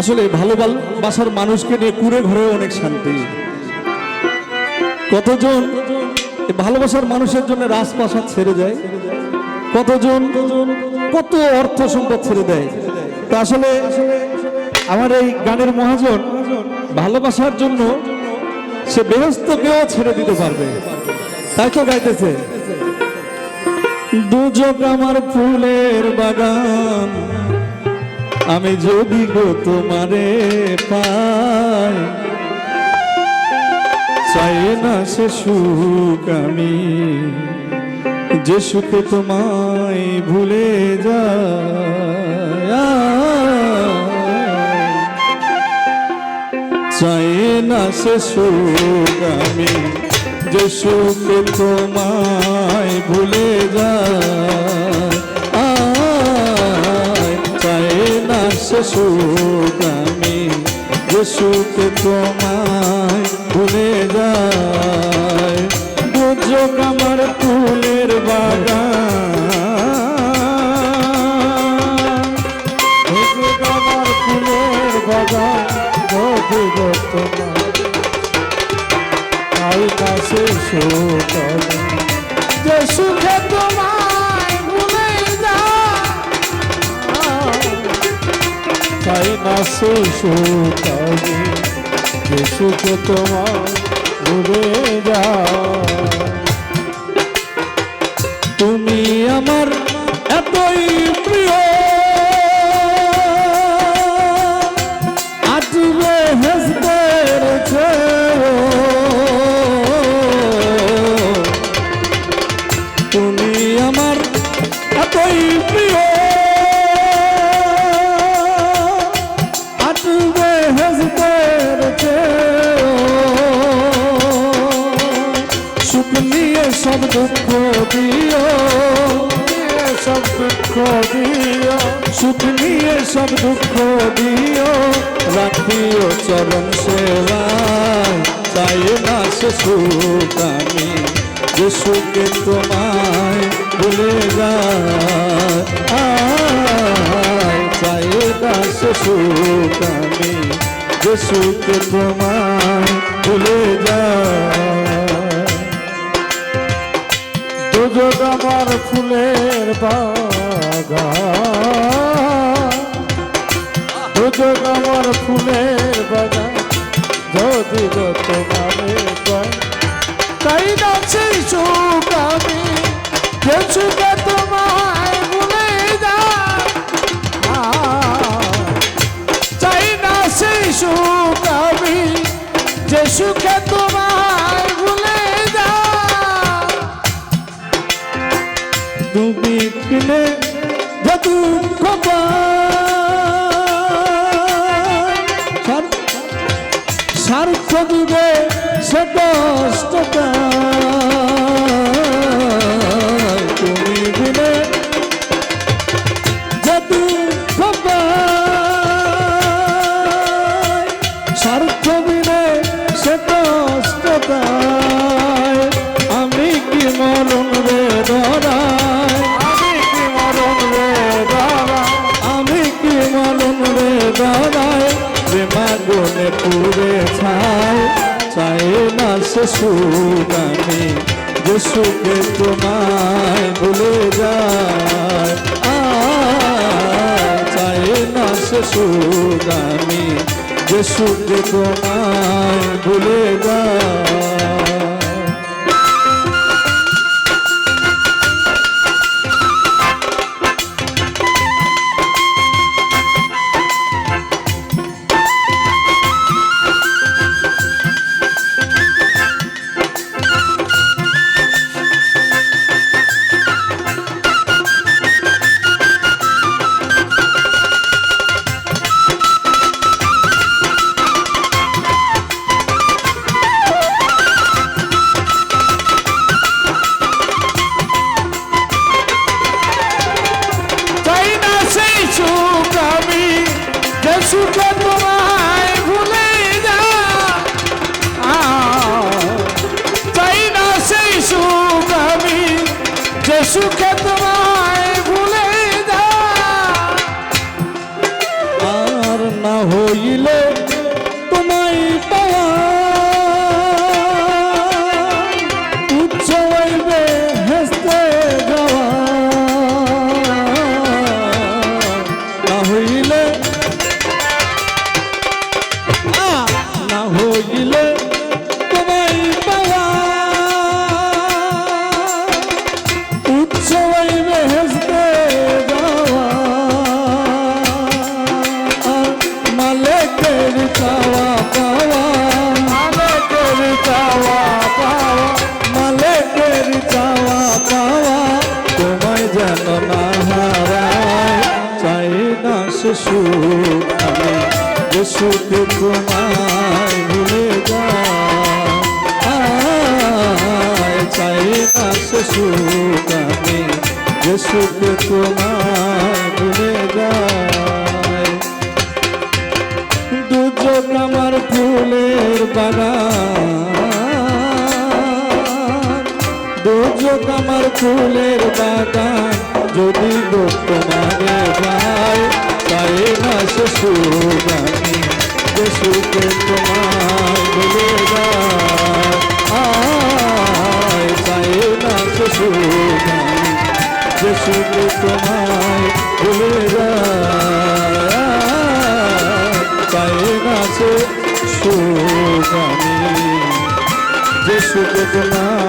আসলে ভালো ভালোবাসার মানুষকে নিয়ে কুড়ে ঘরে অনেক শান্তি। কতজন ভালোবাসার মানুষের জন্য রাজপ্রাসাদ ছেড়ে যায় কতজন কত অর্থ সম্পদ ছেড়ে দেয়? তা আসলে আমার এই গানের মহাজন ভালোবাসার জন্য সে বেহস্তকেও ছেড়ে দিতে পারবে। তাই তো গাইতেছে? দুজক আমার ফুলের বাগান। আমি যদি গো তোমারে পাই, চাই না সে সুখ আমি, যে সুখে তোমায় ভুলে যা চাই না সে সুখ আমি, যে সুখে তোমায় ভুলে যায়। সে সুখ আমি, যে সুখে তোমায় ভুলে যায়। দুর্যোগ আমার ফুলের বাগান। দুর্যোগ আমার ফুলের বাগান যদি তোমার। তাই কাছে সুখ যে সুখে চাই না সুখ আমি সুখে তোমার ভুলে যা তুমি আমার এতই দুঃখ দিও সব দুঃখ দিও, সুখ নিয়ে সব দুঃখ দিও। রাখিও চরণ সেবায়, চাই না সে সুখ আমি, যে সুখে তোমায় ভুলে যায়। চাই না সে সুখ আমি, যে সুখে তোমায় ভুলে যায়। দুজোগ আমার ফুলের বাগান। আমার ফুলের বাগান, যদি গো তাই না সেই সুখ আমি সুখে তোমায় ভুলে যা সুখ আমি, যে সুখে তোমায় তুমি কিনে যে দুঃখ পায়, সার- স্বার্থ দিবে সে দশ পায়। না সে সুখ আমি যে সুখে তোমায় ভুলে যায়। চাই না সে গানে আমি তোমায় ভুলে যায়। না হইল তোমায় পাওয়া। হইলে সে সুখ আমি সুখে তোমায় ভুলে যাই চাই না সুখ আমি সুখে তোমায় ভুলে যাই দুযোগ আমার ফুলের বাগান দুযোগ আমার ফুলের বাগান যদি গো তোমারে ভাই চাই না সে সুখ আমি যে সুখে তোমার ভুলে যাই চাই না সে সুখ আমি যে সুখে তোমায় ভুলে যায় না সে সুখ আমি যে সুখে তোমার